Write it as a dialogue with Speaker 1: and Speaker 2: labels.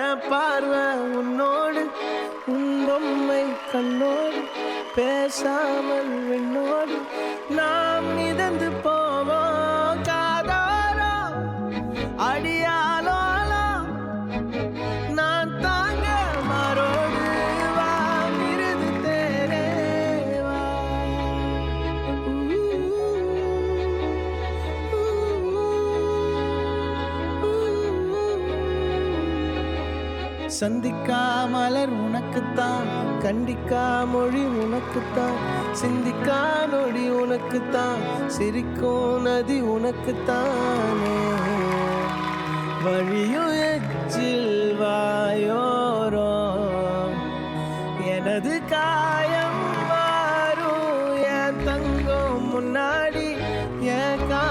Speaker 1: என் பார்வை உன்னோடு உன் பொம்மை கண்ணோடு பேசாமல் விண்ணோடு. நான் சந்திக்கா மலர் உனக்குத்தான் கண்டிக்கா மொழி உனக்குத்தான் சிந்திக்கா நொடி உனக்குத்தான் சிரிக்கும் நதி உனக்குத்தானே. வழியும் எச்சில் வாயோரோ எனது காயம் மாறும் என் தங்கம் முன்னாடி என் கா